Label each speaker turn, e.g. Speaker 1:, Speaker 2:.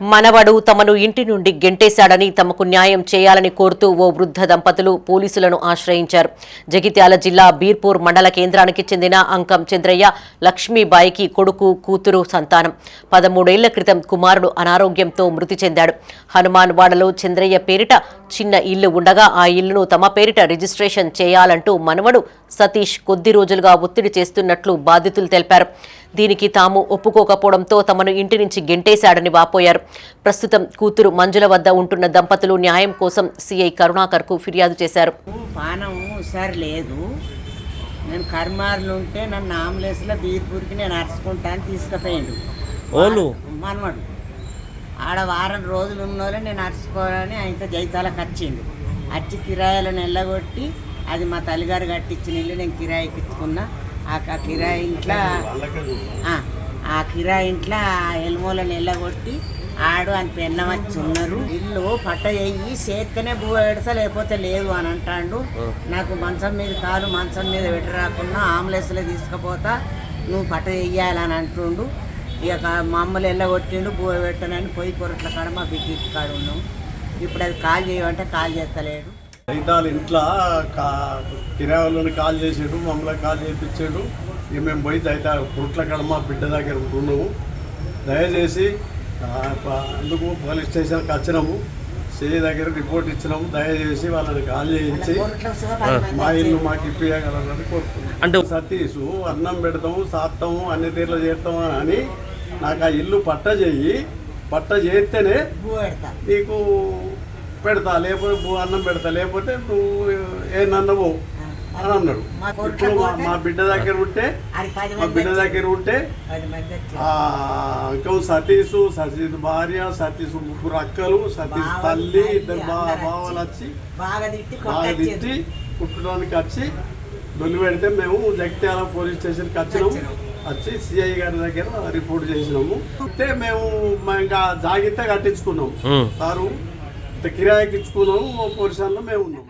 Speaker 1: మనవడు తమను ఇంటి నుండి గెంటేశాడని తమకు న్యాయం చేయాలని కోరుతూ ఓ వృద్ధ దంపతులు పోలీసులను ఆశ్రయించారు. జగిత్యాల జిల్లా బీర్పూర్ మండల కేంద్రానికి చెందిన అంకం చంద్రయ్య లక్ష్మీబాయికి కొడుకు కూతురు సంతానం. పదమూడేళ్ళ క్రితం కుమారుడు అనారోగ్యంతో మృతి చెందాడు. హనుమాన్ వాడలో చంద్రయ్య పేరిట చిన్న ఇల్లు ఉండగా ఆ ఇల్లును తమ పేరిట రిజిస్ట్రేషన్ చేయాలంటూ మనవడు సతీష్ కొద్ది రోజులుగా ఒత్తిడి చేస్తున్నట్లు బాధితులు తెలిపారు. దీనికి తాము ఒప్పుకోకపోవడంతో తమను ఇంటి నుంచి గెంటేశాడని వాపోయారు. ప్రస్తుతం కూతురు మంజుల వద్ద ఉంటున్న దంపతులు న్యాయం కోసం సీఐ కరుణాకర్కు ఫిర్యాదు చేశారు.
Speaker 2: లేదు. నేను కర్మార్లు ఉంటే నన్ను ఆంబులెన్స్లో బీర్పూర్కి నేను తీసుకుపోయిండు.
Speaker 3: ఓలు.
Speaker 2: మనవడు. ఆడ వారం రోజులు ఉన్నోళ్ళే నేను అరుచుకోవాలని ఆయనతో జైతాలకు వచ్చిండు వచ్చి కిరాయిలను ఎల్లగొట్టి అది మా తల్లిగారు కట్టించిన ఇల్లు నేను కిరాయికి ఇచ్చుకున్నా ఆ కిరాయి ఇంట్లో ఆ, ఆ కిరాయి ఇంట్లో ఎల్మూలను ఎల్లగొట్టి ఆడు అని పెన్న వచ్చి ఉన్నారు. ఇల్లు పట్ట చెయ్యి చేత్తనే భూ ఎడస లేకపోతే లేదు అని అంటాడు. నాకు మంచం మీద కాలు మంచం మీద పెట్టి రాకుండా ఆంబులెన్స్లో తీసుకుపోతా నువ్వు పట్ట చెయ్యాలని అంటుండు. ఇక మా అమ్మలు ఎల్లగొట్టిండు భూ పెట్టనని పొయ్యి కొరట్ల కాడ మా బిడ్డ కాడ ఉన్నాం. ఇప్పుడు అది కాల్ చేయమంటే కాల్ చేస్తలేడు.
Speaker 4: రైతాలు ఇంట్లో కా కిరాయిలను కాల్ చేసాడు మమ్మల్ని కాల్ చేయించాడు. ఇక మేము పోయి అయితే పుట్ల కాడ మా బిడ్డ దగ్గర ఉంటున్నాము. దయచేసి అందుకు పోలీస్ స్టేషన్కి వచ్చినాము. సిఐ దగ్గర రిపోర్ట్ ఇచ్చినాము. దయచేసి వాళ్ళని కాల్ చేయించి మా ఇల్లు మాకు ఇప్పియగలరని కోరుతున్నాం
Speaker 3: అంటే
Speaker 4: సతీష్ అన్నం పెడతాము సాత్తాము అన్ని తీర్లు చేస్తాము అని నాకు ఆ ఇల్లు పట్ట చెయ్యి పట్ట చేస్తేనే నీకు పెడతా లేకపోతే అన్నం పెడతా లేకపోతే నువ్వు ఏ నన్నవు అని అన్నాడు.
Speaker 2: మా కొడుకు
Speaker 4: ఇప్పుడు మా- బిడ్డ దగ్గర ఉంటే మా
Speaker 2: మంది
Speaker 4: బిడ్డ దగ్గర ఉంటే అంకం సతీష్ సతీష్ భార్య సతీష్ ముగ్గురు అక్కలు సతీష్ తల్లి ఇద్దరు బావలు వచ్చి
Speaker 2: బాగా తిట్టి
Speaker 4: పుట్టడానికి వచ్చి దొల్లి పెడితే మేము జగిత్యాల పోలీస్ స్టేషన్కి వచ్చినాము
Speaker 2: వచ్చినాం.
Speaker 4: వచ్చి సిఐ గారి దగ్గర రిపోర్ట్ చేసినాము. అయితే మేము మా ఇంకా జాగ్రత్త కట్టించుకున్నాము. సారు కిరాయికి ఇచ్చుకున్నాము పొజిషన్లో మేము ఉన్నాం